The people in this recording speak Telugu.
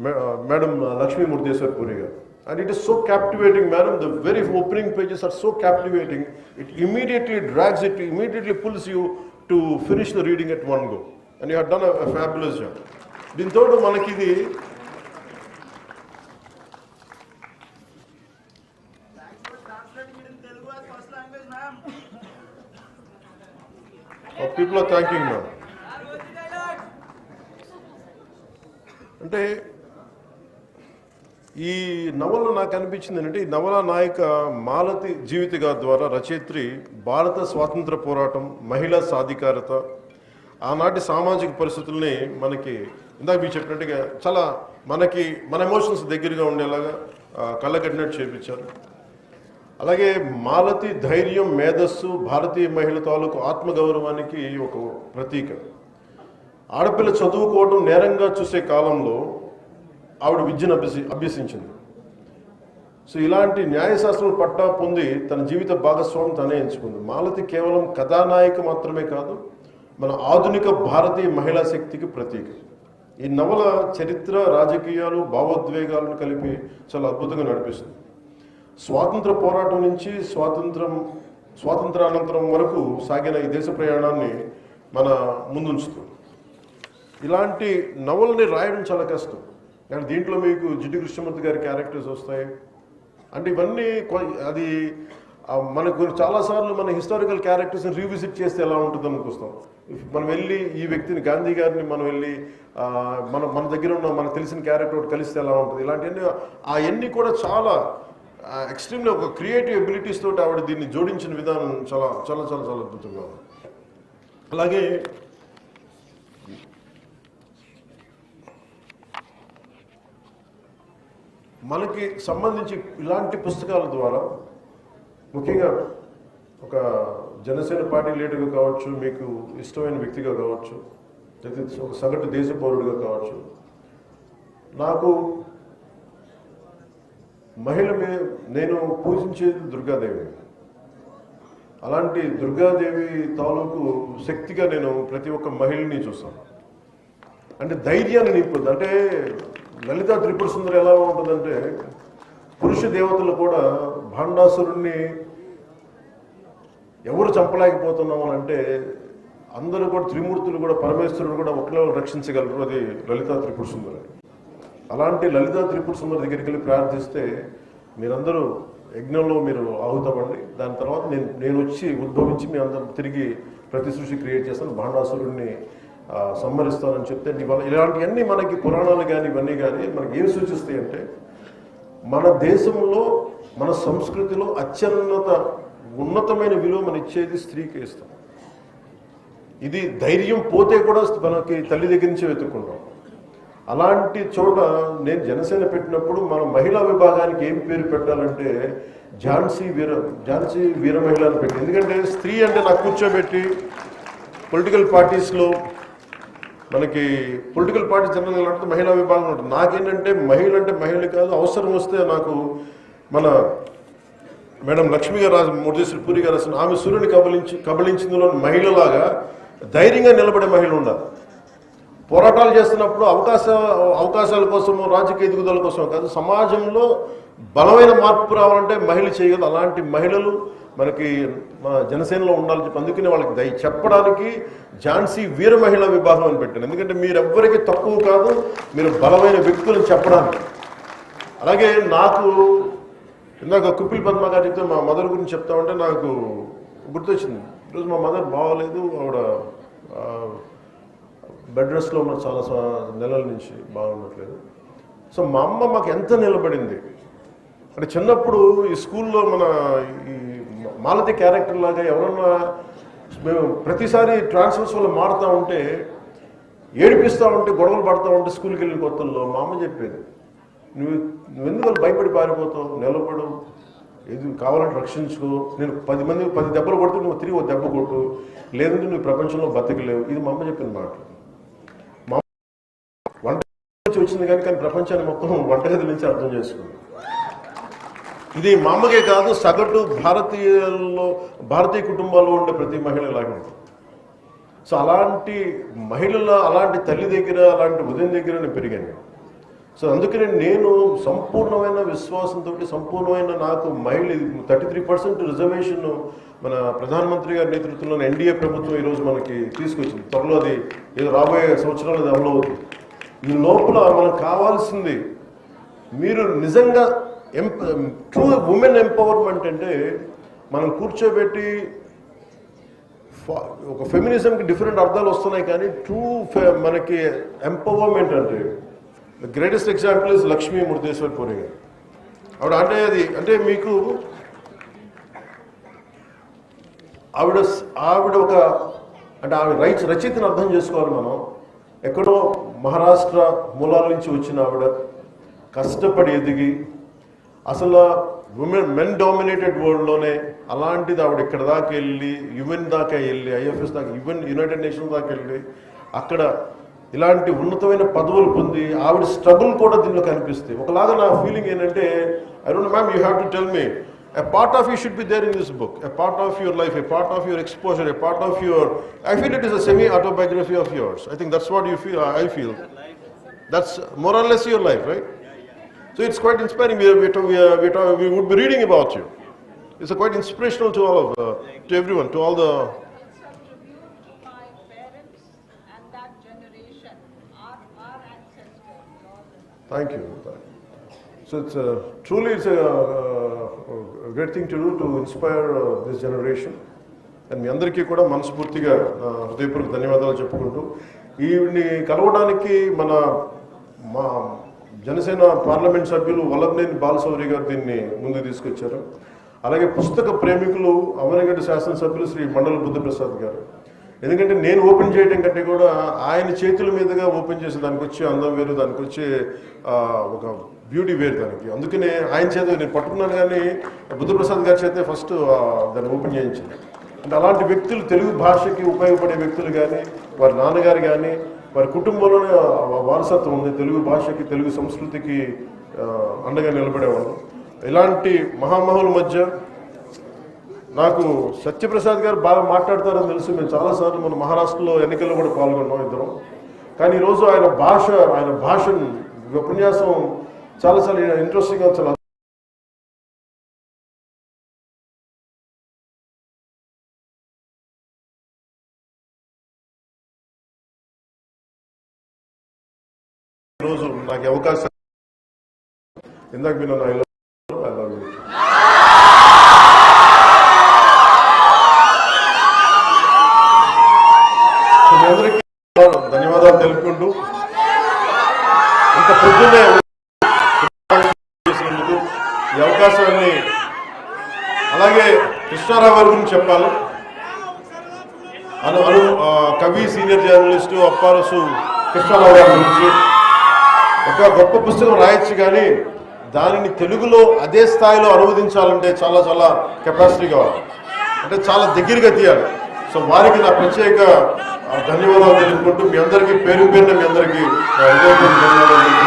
Madam Lakshmi Murdeshwar Puri garu and it is so captivating madam the very opening pages are so captivating it immediately drags it immediately pulls you to finish the reading at one go and you have done fabulous job దీంతో మనకి ఇది Thanks for translating it in Telugu as first language, ma'am. People are thanking ma'am ఈ నవల నాకు అనిపించింది ఏంటంటే ఈ నవల నాయక మాలతి జీవిత ద్వారా రచయిత్రి భారత స్వాతంత్ర పోరాటం మహిళా సాధికారత ఆనాటి సామాజిక పరిస్థితుల్ని మనకి ఇందాక మీరు చెప్పినట్టుగా చాలా మనకి మన ఎమోషన్స్ దగ్గరగా ఉండేలాగా కళ్ళకట్టినట్టు చేపించారు. అలాగే మాలతి ధైర్యం మేధస్సు భారతీయ మహిళ తాలూకు ఆత్మగౌరవానికి ఒక ప్రతీక. ఆడపిల్ల చదువుకోవడం నేరంగా చూసే కాలంలో ఆవిడ విద్యను అభ్యసి అభ్యసించింది. సో ఇలాంటి న్యాయశాస్త్రం పట్టా పొంది తన జీవిత భాగస్వామి తనే ఎంచుకుంది. మాలతి కేవలం కథానాయిక మాత్రమే కాదు మన ఆధునిక భారతీయ మహిళా శక్తికి ప్రతీక. ఈ నవల చరిత్ర రాజకీయాలు భావోద్వేగాలను కలిపి చాలా అద్భుతంగా నడిపిస్తుంది. స్వాతంత్ర పోరాటం నుంచి స్వాతంత్రం స్వాతంత్రానంతరం వరకు సాగిన ఈ దేశ ప్రయాణాన్ని మన ముందుంచుతుంది. ఇలాంటి నవలని రాయడం చాలా కష్టం. కానీ దీంట్లో మీకు జిడ్డు కృష్ణమూర్తి గారి క్యారెక్టర్స్ వస్తాయి. అంటే ఇవన్నీ కొ- అది మనకు చాలాసార్లు మన హిస్టారికల్ క్యారెక్టర్స్ని రీవిజిట్ చేస్తే ఎలా ఉంటుంది అనుకొస్తాం మనం వెళ్ళి ఈ వ్యక్తిని గాంధీ గారిని మనం వెళ్ళి మన మన దగ్గర ఉన్న మనకు తెలిసిన క్యారెక్టర్ ఒకటి కలిస్తే ఎలా ఉంటుంది? ఇలాంటివన్నీ అవన్నీ కూడా చాలా ఎక్స్ట్రీమ్లీ ఒక క్రియేటివ్ ఎబిలిటీస్ తోటి ఆవిడ దీన్ని జోడించిన విధానం చాలా చాలా చాలా చాలా అద్భుతంగా అలాగే మనకి సంబంధించి ఇలాంటి పుస్తకాల ద్వారా ముఖ్యంగా ఒక జనసేన పార్టీ లీడర్గా కావచ్చు మీకు ఇష్టమైన వ్యక్తిగా కావచ్చు లేదా ఒక సగటు దేశ పౌరుడిగా కావచ్చు. నాకు మహిళ మీద నేను పూజించేది దుర్గాదేవి. అలాంటి దుర్గాదేవి తాలూకు శక్తిగా నేను ప్రతి ఒక్క మహిళని చూస్తాను. అంటే ధైర్యాన్ని నింపుద్ది అంటే లలిత త్రిపుర సుందరి ఎలా ఉంటుందంటే పురుష దేవతలు కూడా భాండాసురుణ్ణి ఎవరు చంపలేకపోతున్నాం అని అంటే అందరూ కూడా త్రిమూర్తులు కూడా పరమేశ్వరుడు కూడా ఒకలో రక్షించగలరు అది లలిత త్రిపుర సుందరి. అలాంటి లలిత త్రిపుర సుందరి దగ్గరికి వెళ్ళి ప్రార్థిస్తే మీరందరూ యజ్ఞంలో మీరు ఆహుతమండి. దాని తర్వాత నేను నేను వచ్చి ఉద్భవించి మీ అందరం తిరిగి ప్రతి సృష్టి క్రియేట్ చేస్తాను భాండాసురుణ్ణి సంహరిస్తానని చెప్తే ఇవాళ ఇలాంటివన్నీ మనకి పురాణాలు కానీ ఇవన్నీ కానీ మనకి ఏం సూచిస్తాయి అంటే మన దేశంలో మన సంస్కృతిలో అత్యున్నత ఉన్నతమైన విలువ మనం ఇచ్చేది స్త్రీకి ఇస్తాం. ఇది ధైర్యం పోతే కూడా మనకి తల్లి దగ్గర నుంచి వెతుక్కుంటాం. అలాంటి చోట నేను జనసేన పెట్టినప్పుడు మన మహిళా విభాగానికి ఏం పేరు పెట్టాలంటే ఝాన్సీ వీర ఝాన్సీ వీర మహిళ అని పెట్టి ఎందుకంటే స్త్రీ అంటే నాకు కూర్చోబెట్టి పొలిటికల్ పార్టీస్లో మనకి పొలిటికల్ పార్టీ జనరల్ అంటే మహిళా విభాగం ఉంటుంది. నాకేంటంటే మహిళ అంటే మహిళ కాదు అవసరం వస్తే నాకు మన మేడం లక్ష్మీ గారు రాసిన పూరి గారు రాసిన ఆమె సూర్యుని కబలించి కబలించిందిలో మహిళలాగా ధైర్యంగా నిలబడే మహిళ ఉండాలి. పోరాటాలు చేస్తున్నప్పుడు అవకాశ అవకాశాల కోసము రాజకీయ ఎదుగుదల కోసం కాదు సమాజంలో బలమైన మార్పు రావాలంటే మహిళ చేయగలదు అలాంటి మహిళలు మనకి మన జనసేనలో ఉండాలని చెప్పి అందుకని వాళ్ళకి దయ చెప్పడానికి ఝాన్సీ వీర మహిళా విభాగం అని పెట్టాను ఎందుకంటే మీరెవ్వరికీ తక్కువ కాదు మీరు బలమైన వ్యక్తులను చెప్పడానికి. అలాగే నాకు ఇందాక కుప్పిల్ పద్మ గారు చెప్తే మా మదర్ గురించి చెప్తా ఉంటే నాకు గుర్తొచ్చింది. ఈరోజు మా మదర్ బాగోలేదు ఆవిడ బెడ్ రెస్ట్లో ఉన్న చాలా నెలల నుంచి బాగుండట్లేదు. సో మా అమ్మ మాకు ఎంత నిలబడింది? అంటే చిన్నప్పుడు ఈ స్కూల్లో మన ఈ మాలతి క్యారెక్టర్ లాగా ఎవరన్నా మేము ప్రతిసారి ట్రాన్స్ఫర్స్ వల్ల మారుతూ ఉంటే ఏడిపిస్తూ ఉంటే గొడవలు పడుతూ ఉంటే స్కూల్కి వెళ్ళిన కొత్తల్లో మా అమ్మ చెప్పేది నువ్వు నువ్వు ఎందుకు భయపడి పారిపోతావు? నిలబడు. ఏది కావాలంటే రక్షించుకో. నేను పది మంది పది దెబ్బలు కొడితే నువ్వు తిరిగి ఒక దెబ్బ కొట్టు. లేదంటే నువ్వు ప్రపంచంలో బతకలేవు. ఇది మా అమ్మ చెప్పిన మాట. మా వంట వచ్చింది కానీ కానీ ప్రపంచాన్ని మొత్తం వంటగది నుంచి అర్థం చేసుకుంది. ఇది మా అమ్మకే కాదు సగటు భారతీయుల్లో భారతీయ కుటుంబాల్లో ఉండే ప్రతి మహిళ ఇలాగే ఉంటుంది. సో అలాంటి మహిళల అలాంటి తల్లి దగ్గర అలాంటి ఉదయం దగ్గర నేను. పెరిగాను సో అందుకనే నేను సంపూర్ణమైన విశ్వాసంతో సంపూర్ణమైన నాకు మహిళ థర్టీ త్రీ పర్సెంట్ రిజర్వేషన్ మన ప్రధానమంత్రి గారి నేతృత్వంలోని ఎన్డీఏ ప్రభుత్వం ఈరోజు మనకి తీసుకొచ్చింది. త్వరలో అది ఏదో రాబోయే సంవత్సరాలు అది అమలు అవుతుంది. ఈ లోపల మనకు కావాల్సింది మీరు నిజంగా ట్రూ ఉమెన్ ఎంపవర్మెంట్ అంటే మనం కూర్చోబెట్టి ఒక ఫెమినిజంకి డిఫరెంట్ అర్థాలు వస్తున్నాయి కానీ ట్రూ మనకి ఎంపవర్మెంట్ అంటే greatest example is Lakshmi Murudeshwar Puri garu. ఆవిడ అంటే అది అంటే మీకు ఆవిడ ఆవిడ ఒక అంటే ఆవిడ రైట్స్ రచయితను అర్థం చేసుకోవాలి మనం. ఎక్కడో మహారాష్ట్ర మూలాల నుంచి వచ్చిన ఆవిడ కష్టపడి ఎదిగి అసలు ఉమెన్ మెన్ డామినేటెడ్ వరల్డ్లోనే అలాంటిది ఆవిడ ఇక్కడ దాకా వెళ్ళి యుఎన్ దాకా వెళ్ళి ఐఎఫ్ఎస్ దాకా యుఎన్ యునైటెడ్ నేషన్స్ దాకా వెళ్ళి అక్కడ ఇలాంటి ఉన్నతమైన పదవులు పొంది ఆవిడ స్ట్రగుల్ కూడా దీనిలో కనిపిస్తే. ఒకలాగా నా ఫీలింగ్ ఏంటంటే I don't ma'am you have to tell me a part of you should be there in this book a part of your life a part of your exposure a part of your I feel it is a semi autobiography of yours I think that's what you feel I feel that's more or less your life right so it's quite inspiring we, are, we, are, we, are, we, are, we would be reading about you it's a quite inspirational to all of uh, to everyone to all the It's a tribute to my parents and that generation, our, our ancestors. all of them. Thank you. So it's uh, truly it's a, uh, a great thing to do to inspire uh, this generation. And మీ అందరికీ కూడా మనస్ఫూర్తిగా ఆ, హృదయపూర్వక ధన్యవాదాలు చెప్పుకుంటూ ఈవిని కలవడానికి మన మా జనసేన పార్లమెంట్ సభ్యులు వల్లభనేని బాలసౌరి గారు దీన్ని ముందుకు తీసుకొచ్చారు. అలాగే పుస్తక ప్రేమికులు అవనగడ్డ శాసనసభ్యులు శ్రీ మండల బుద్ధప్రసాద్ గారు. ఎందుకంటే నేను ఓపెన్ చేయడం కంటే కూడా ఆయన చేతుల మీదుగా ఓపెన్ చేసి దానికి వచ్చే అందం వేరు దానికి వచ్చే ఒక బ్యూటీ వేరు దానికి. అందుకనే ఆయన చేత నేను పట్టుకున్నాను కానీ బుద్ధప్రసాద్ గారి చేతే ఫస్ట్ దాన్ని ఓపెన్ చేయించాను. అంటే అలాంటి వ్యక్తులు తెలుగు భాషకి ఉపయోగపడే వ్యక్తులు కానీ వారి నాన్నగారు కానీ వారి కుటుంబంలోనే వారసత్వం ఉంది. తెలుగు భాషకి తెలుగు సంస్కృతికి అండగా నిలబడేవాళ్ళు ఇలాంటి మహామహుల మధ్య నాకు సత్యప్రసాద్ గారు బాగా మాట్లాడతారని తెలుసు. మేము చాలాసార్లు మన మహారాష్ట్రలో ఎన్నికల్లో కూడా పాల్గొన్నాం ఇద్దరం. కానీ ఈరోజు ఆయన భాష ఆయన భాషను ఉపన్యాసం చాలా ఇంట్రెస్టింగ్గా చాలా నాకు అవకాశం ఇందాక మీరు నన్ను I అందరికీ ధన్యవాదాలు తెలుపుకుంటూ ఇంత పొద్దునే చేసినందుకు ఈ అవకాశాన్ని అలాగే కృష్ణారావు గారి గురించి చెప్పాలి. అను అను కవి సీనియర్ జర్నలిస్టు అప్పారసు కృష్ణారావు గారి గురించి ఒక గొప్ప పుస్తకం రాయొచ్చు కానీ దానిని తెలుగులో అదే స్థాయిలో అనువదించాలంటే చాలా చాలా కెపాసిటీ కావాలి అంటే చాలా దగ్గరగా తీయాలి. సో వారికి నా ప్రత్యేక ధన్యవాదాలు తెలుపుకుంటూ మీ అందరికీ పేరు పేరున మీ అందరికీ ధన్యవాదాలు